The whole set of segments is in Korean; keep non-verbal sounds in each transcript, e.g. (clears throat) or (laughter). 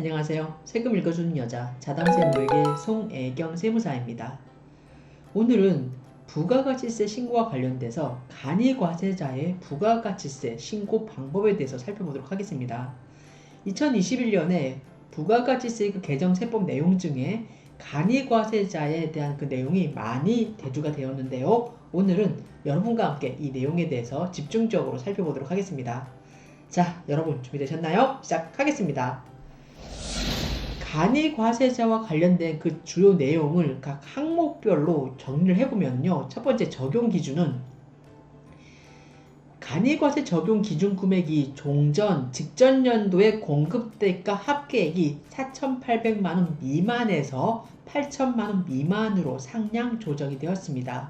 안녕하세요. 세금 읽어주는 여자 자담세무에게 송애경 세무사입니다. 오늘은 부가가치세 신고와 관련돼서 간이과세자의 부가가치세 신고 방법에 대해서 살펴보도록 하겠습니다. 2021년에 부가가치세 그 개정 세법 내용 중에 간이과세자에 대한 그 내용이 많이 대두가 되었는데요. 오늘은 여러분과 함께 이 내용에 대해서 집중적으로 살펴보도록 하겠습니다. 자, 여러분 준비되셨나요? 시작하겠습니다. 간이 과세자와 관련된 그 주요 내용을 각 항목별로 정리를 해보면요. 첫 번째 적용 기준은 간이과세 적용 기준 금액이 종전 직전 연도의 공급대가 합계액이 4,800만 원 미만에서 8천만 원 미만으로 상향 조정이 되었습니다.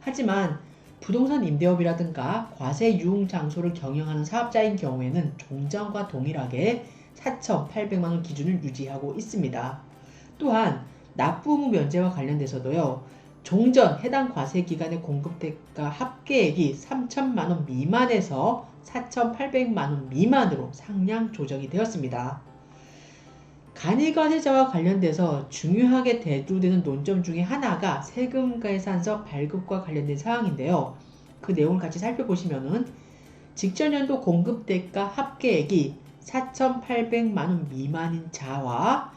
하지만 부동산 임대업이라든가 과세 유흥 장소를 경영하는 사업자인 경우에는 종전과 동일하게 4,800만 원 기준을 유지하고 있습니다. 또한 납부 의무 면제와 관련돼서도요. 종전 해당 과세 기간의 공급 대가 합계액이 3천만 원 미만에서 4,800만 원 미만으로 상향 조정이 되었습니다. 간이과세자와 관련돼서 중요하게 대두되는 논점 중에 하나가 세금 계산서 발급과 관련된 사항인데요. 그 내용을 같이 살펴보시면은 직전 연도 공급대가 합계액이 4,800만 원 미만인 자와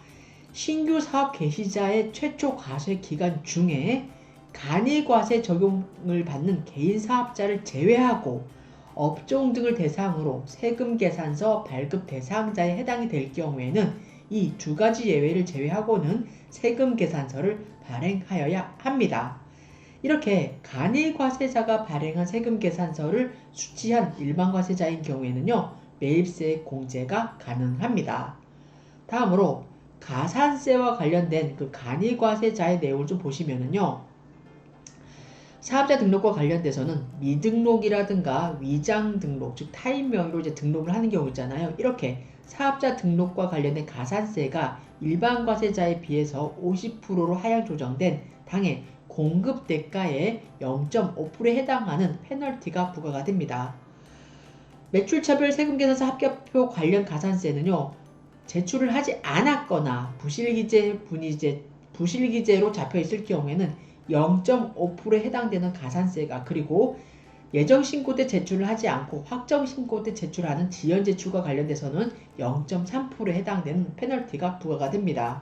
신규 사업 개시자의 최초 과세 기간 중에 간이과세 적용을 받는 개인 사업자를 제외하고 업종 등을 대상으로 세금 계산서 발급 대상자에 해당이 될 경우에는 이 두 가지 예외를 제외하고는 세금 계산서를 발행하여야 합니다. 이렇게 간이과세자가 발행한 세금 계산서를 수취한 일반과세자인 경우에는요. 매입세 공제가 가능합니다. 다음으로 가산세와 관련된 그 간이과세자의 내용을 좀 보시면은요. 사업자 등록과 관련돼서는 미등록이라든가 위장 등록, 즉 타인 명의로 이제 등록을 하는 경우 있잖아요. 이렇게 사업자 등록과 관련된 가산세가 일반 과세자에 비해서 50%로 하향 조정된 당해 공급 대가의 0.5%에 해당하는 페널티가 부과가 됩니다. 매출차별 세금계산서 합격표 관련 가산세는요, 제출을 하지 않았거나 부실기재 분이제 부실기재로 잡혀 있을 경우에는 0.5%에 해당되는 가산세가 그리고 예정 신고 때 제출을 하지 않고 확정 신고 때 제출하는 지연 제출과 관련돼서는 0.3%에 해당되는 페널티가 부과가 됩니다.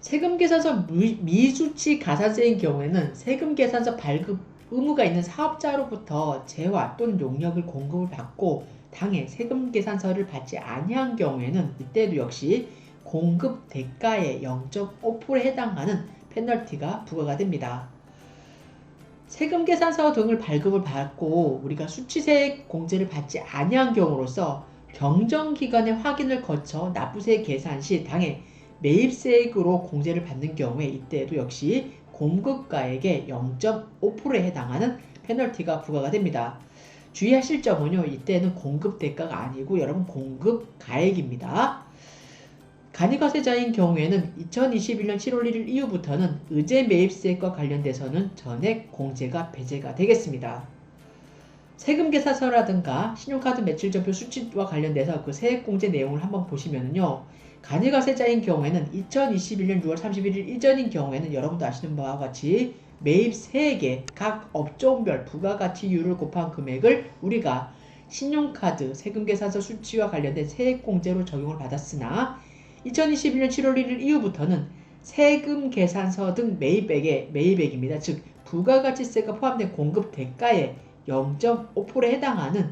세금 계산서 미수치 가산세인 경우에는 세금 계산서 발급 의무가 있는 사업자로부터 재화 또는 용역을 공급을 받고 당해 세금 계산서를 받지 아니한 경우에는 이때도 역시 공급 대가의 0.5%에 해당하는 페널티가 부과가 됩니다. 세금 계산서 등을 발급을 받고 우리가 수치세 공제를 받지 아니한 경우로서 경정기관의 확인을 거쳐 납부세 계산 시 당해 매입세액으로 공제를 받는 경우에 이때도 역시 공급가액의 0.5%에 해당하는 페널티가 부과가 됩니다. 주의하실 점은요, 이때는 공급 대가가 아니고 여러분 공급 가액입니다. 간이과세자인 경우에는 2021년 7월 1일 이후부터는 의제 매입세액과 관련돼서는 전액 공제가 배제가 되겠습니다. 세금 계산서라든가 신용카드 매출점표 수치와 관련돼서 그 세액공제 내용을 한번 보시면요. 간이과세자인 경우에는 2021년 6월 31일 이전인 경우에는 여러분도 아시는 바와 같이 매입 세액의 각 업종별 부가가치율을 곱한 금액을 우리가 신용카드 세금계산서 수치와 관련된 세액공제로 적용을 받았으나 2021년 7월 1일 이후부터는 세금 계산서 등 매입액의 매입액입니다. 즉 부가가치세가 포함된 공급 대가의 0.5%에 해당하는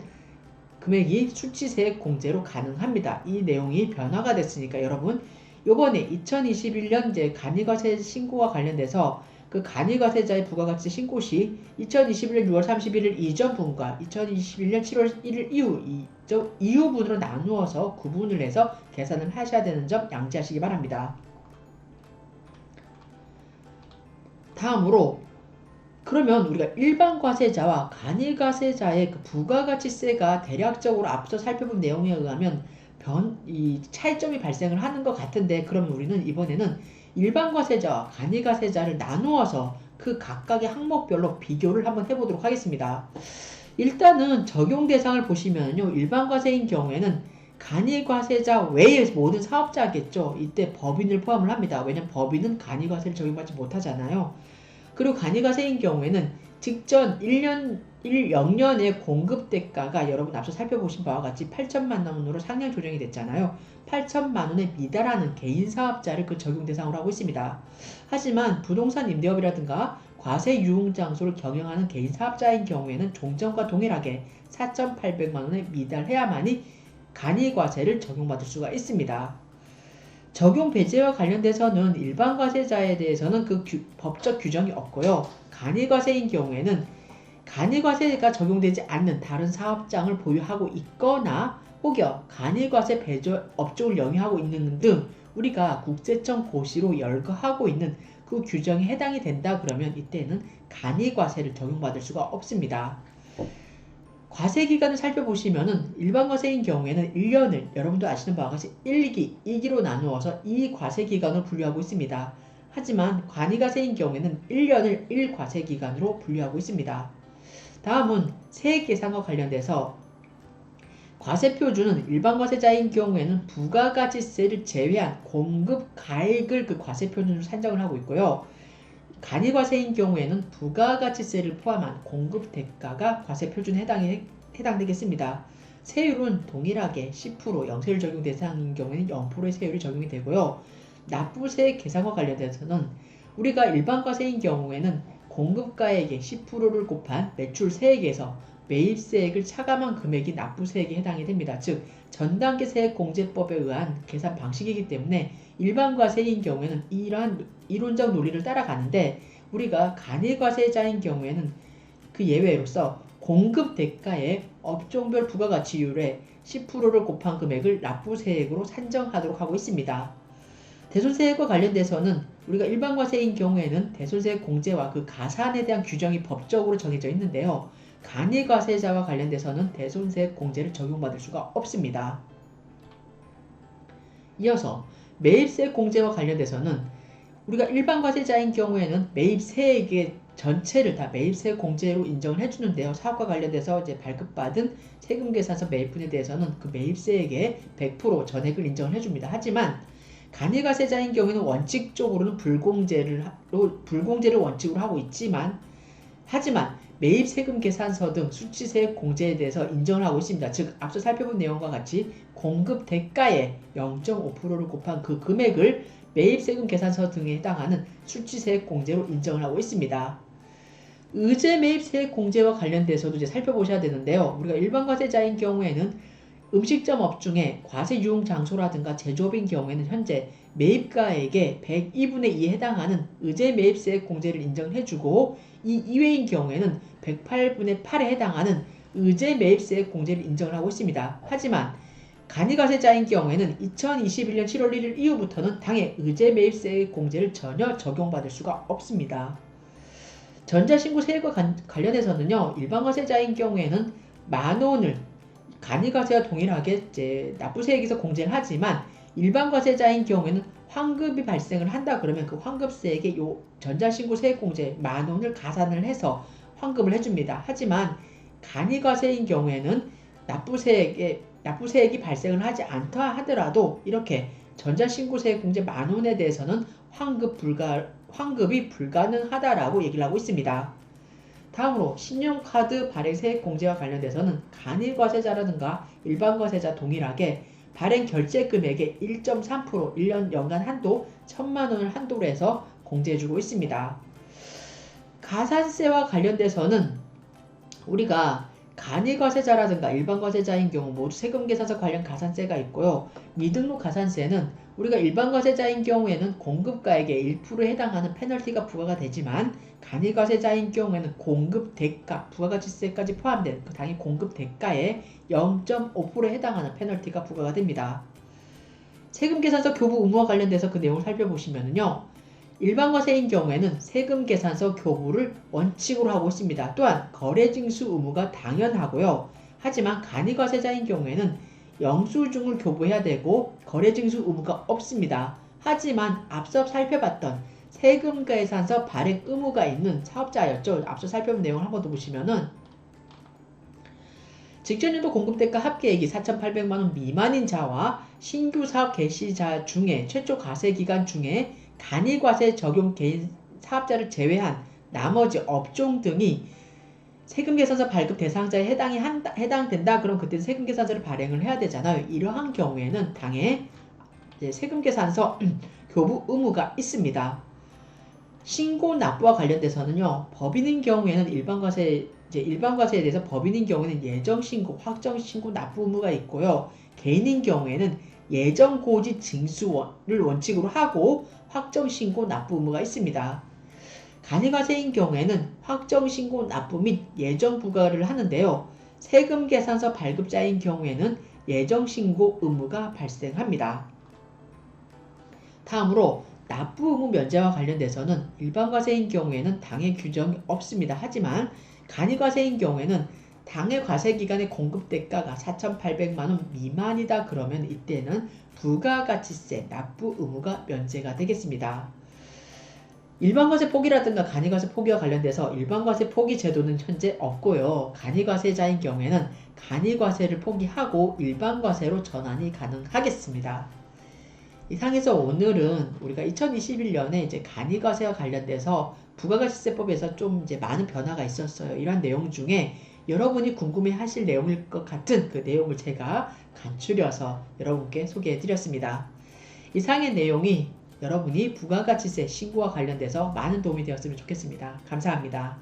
금액이 수치세액 공제로 가능합니다. 이 내용이 변화가 됐으니까 여러분 요번에 2021년 이제 간이과세 신고와 관련돼서 그 간이과세자의 부가가치 신고 시 2021년 6월 31일 이전 분과 2021년 7월 1일 이후 이저 이후 분으로 나누어서 구분을 해서 계산을 하셔야 되는 점 양지하시기 바랍니다. 다음으로 그러면 우리가 일반 과세자와 간이 과세자의 그 부가가치세가 대략적으로 앞서 살펴본 내용에 의하면 변, 이 차이점이 발생을 하는 것 같은데 그러면 우리는 이번에는 일반 과세자와 간이 과세자를 나누어서 그 각각의 항목별로 비교를 한번 해보도록 하겠습니다. 일단은 적용 대상을 보시면요. 일반 과세인 경우에는 간이과세자 외의 모든 사업자겠죠. 이때 법인을 포함을 합니다. 왜냐면 법인은 간이과세를 적용받지 못하잖아요. 그리고 간이과세인 경우에는 직전 1년 1, 0년의 공급 대가가 여러분 앞서 살펴보신 바와 같이 8천만 원으로 상향 조정이 됐잖아요. 8천만 원에 미달하는 개인 사업자를 그 적용 대상으로 하고 있습니다. 하지만 부동산 임대업이라든가 과세 유흥 장소를 경영하는 개인 사업자인 경우에는 종전과 동일하게 4,800만 원에 미달해야만이 간이 과세를 적용받을 수가 있습니다. 적용 배제와 관련돼서는 일반 과세자에 대해서는 그 규- 법적 규정이 없고요. 간이 과세인 경우에는 간이 과세가 적용되지 않는 다른 사업장을 보유하고 있거나 혹여 간이 과세 배제 업종을 영위하고 있는 등 우리가 국세청 고시로 열거하고 있는 그 규정에 해당이 된다 그러면 이때는 간이 과세를 적용받을 수가 없습니다. 과세 기간을 살펴보시면은 일반 과세인 경우에는 1년을 여러분도 아시는 바와 같이 1기, 2기로 나누어서 이 과세 기간을 분류하고 있습니다. 하지만 관이과세인 경우에는 1년을 1과세 기간으로 분류하고 있습니다. 다음은 세액 계산과 관련돼서 과세 표준은 일반 과세자인 경우에는 부가가치세를 제외한 공급 가액을 그 과세 표준으로 산정을 하고 있고요. 간이 과세인 경우에는 부가가치세를 포함한 공급 대가가 과세 표준에 해당해, 해당되겠습니다. 세율은 동일하게 10% 영세율 적용 대상인 경우에는 0%의 세율이 적용이 되고요. 납부세 계산과 관련돼서는 우리가 일반 과세인 경우에는 공급가액의 10%를 곱한 매출 세액에서 매입세액을 차감한 금액이 납부세액에 해당이 됩니다. 즉 전단계 세액공제법에 의한 계산 방식이기 때문에 일반 과세인 경우에는 이러한 이론적 논리를 따라가는데 우리가 간이과세자인 경우에는 그 예외로서 공급 대가의 업종별 부가가치율의 10%를 곱한 금액을 납부세액으로 산정하도록 하고 있습니다. 대손세액과 관련돼서는 우리가 일반 과세인 경우에는 대손세액 공제와 그 가산에 대한 규정이 법적으로 정해져 있는데요. 간이과세자와 관련돼서는 대손세액 공제를 적용받을 수가 없습니다. 이어서 매입세액 공제와 관련돼서는 우리가 일반 과세자인 경우에는 매입세액의 전체를 다 매입세액 공제로 인정을 해주는데요. 사업과 관련돼서 이제 발급받은 세금 계산서 매입분에 대해서는 그 매입세액의 100% 전액을 인정을 해줍니다. 하지만 간이과세자인 경우에는 원칙적으로는 불공제를 불공제를 원칙으로 하고 있지만 하지만 매입 세금 계산서 등 수치세액 공제에 대해서 인정을 하고 있습니다. 즉 앞서 살펴본 내용과 같이 공급 대가의 0.5%를 곱한 그 금액을 매입 세금 계산서 등에 해당하는 수치세액 공제로 인정을 하고 있습니다. 의제 매입 세액 공제와 관련돼서도 이제 살펴보셔야 되는데요. 우리가 일반 과세자인 경우에는 음식점 업 중에 과세 유흥 장소라든가 제조업인 경우에는 현재 매입가액의 102분의 2에 해당하는 의제 매입세액 공제를 인정해주고 이 이외인 경우에는 108분의 8에 해당하는 의제 매입세액 공제를 인정을 하고 있습니다. 하지만 간이과세자인 경우에는 2021년 7월 1일 이후부터는 당해 의제 매입세액 공제를 전혀 적용받을 수가 없습니다. 전자신고 세액과 관련해서는요, 일반과세자인 경우에는 만 원을 간이 과세와 동일하게 이제 납부세액에서 공제를 하지만 일반 과세자인 경우에는 환급이 발생을 한다 그러면 그 환급세액에 요 전자신고 세액 공제 만 원을 가산을 해서 환급을 해줍니다. 하지만 간이 과세인 경우에는 납부세액에 납부세액이 발생을 하지 않다 하더라도 이렇게 전자신고세액공제 만 원에 대해서는 환급 불가 환급이 불가능하다라고 얘기를 하고 있습니다. 다음으로 신용카드 발행 세액 공제와 관련돼서는 간이과세자라든가 일반과세자 동일하게 발행 결제 금액의 1.3% 1년 연간 한도 1천만 원을 한도로 해서 공제해주고 있습니다. 가산세와 관련돼서는 우리가 간이과세자라든가 일반과세자인 경우 모두 세금계산서 관련 가산세가 있고요. 미등록 가산세는 우리가 일반과세자인 경우에는 공급가액의 1%에 해당하는 페널티가 부과가 되지만 간이과세자인 경우에는 공급 대가, 부가가치세까지 포함된 그 당일 공급 대가의 0.5%에 해당하는 페널티가 부과가 됩니다. 세금계산서 교부 의무와 관련돼서 그 내용을 살펴보시면요. 일반과세인 경우에는 세금 계산서 교부를 원칙으로 하고 있습니다. 또한 거래징수 의무가 당연하고요. 하지만 간이과세자인 경우에는 영수증을 교부해야 되고 거래징수 의무가 없습니다. 하지만 앞서 살펴봤던 세금계산서 발행 의무가 있는 사업자였죠. 앞서 살펴본 내용을 한번 더 보시면은 직전년도 공급대가 합계액이 4,800만 원 미만인 자와 신규 사업 개시자 중에 최초 과세 기간 중에 간이과세 적용 개인 사업자를 제외한 나머지 업종 등이 세금계산서 발급 대상자에 해당이 한다, 해당된다. 그럼 그때 세금계산서를 발행을 해야 되잖아요. 이러한 경우에는 당해 세금계산서 (clears throat) 교부 의무가 있습니다. 신고 납부와 관련돼서는요. 법인인 경우에는 일반과세 이제 일반과세에 대해서 법인인 경우에는 예정 신고, 확정 신고 납부 의무가 있고요. 개인인 경우에는 예정 고지 징수를 원칙으로 하고 확정 신고 납부 의무가 있습니다. 간이과세인 경우에는 확정 신고 납부 및 예정 부과를 하는데요. 세금 계산서 발급자인 경우에는 예정 신고 의무가 발생합니다. 다음으로 납부 의무 면제와 관련돼서는 일반과세인 경우에는 당해 규정이 없습니다. 하지만 간이과세인 경우에는 당해 과세 기간의 공급 대가가 4,800만 원 미만이다 그러면 이때는 부가가치세 납부 의무가 면제가 되겠습니다. 일반과세 포기라든가 간이과세 포기와 관련돼서 일반과세 포기 제도는 현재 없고요. 간이과세자인 경우에는 간이과세를 포기하고 일반과세로 전환이 가능하겠습니다. 이상에서 오늘은 우리가 2021년에 이제 간이과세와 관련돼서 부가가치세법에서 좀 이제 많은 변화가 있었어요. 이러한 내용 중에 여러분이 궁금해 하실 내용일 것 같은 그 내용을 제가 간추려서 여러분께 소개해 드렸습니다. 이상의 내용이 여러분이 부가가치세 신고와 관련돼서 많은 도움이 되었으면 좋겠습니다. 감사합니다.